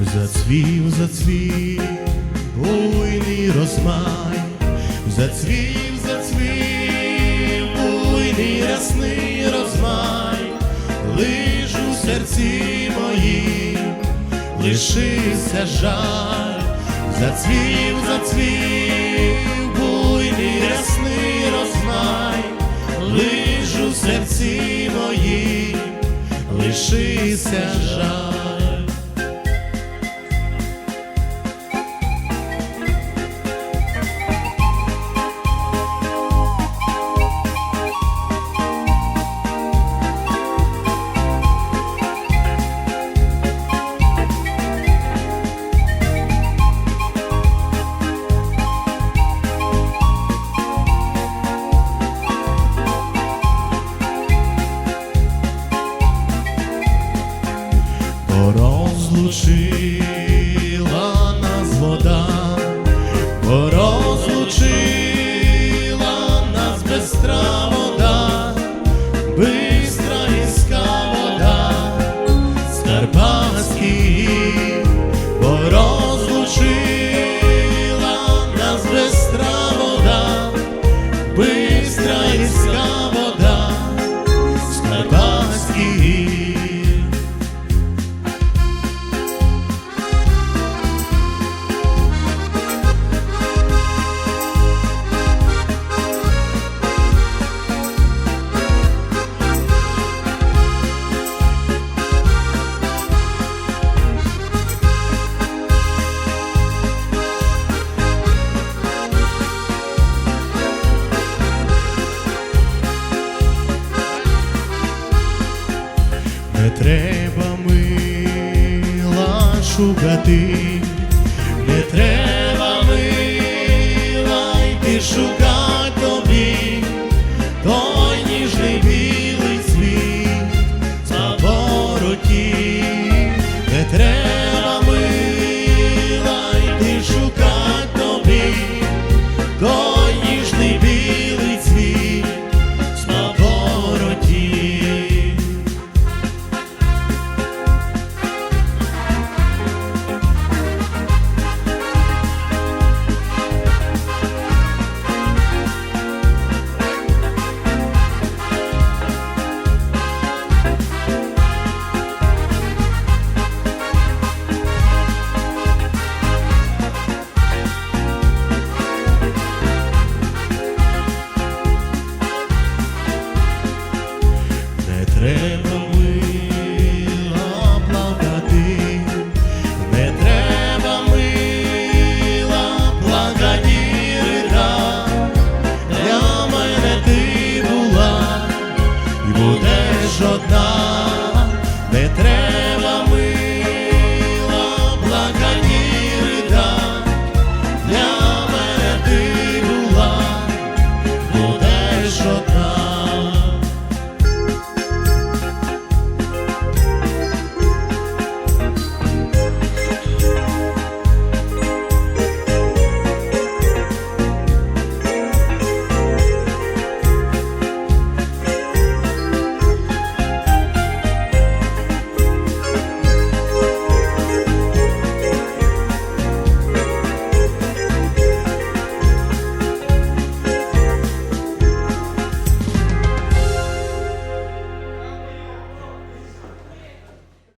Зацвів, зацвів, буйний розмай, зацвів, зацвів, буйний рясний розмай, лиш у серці моїм лишився жаль, зацвів, зацвів, буйний рясний Порозлучила нас вода, порозлучила нас бистра вода, бистра іска вода, Скарпатський, шукати, не треба мила йти шукать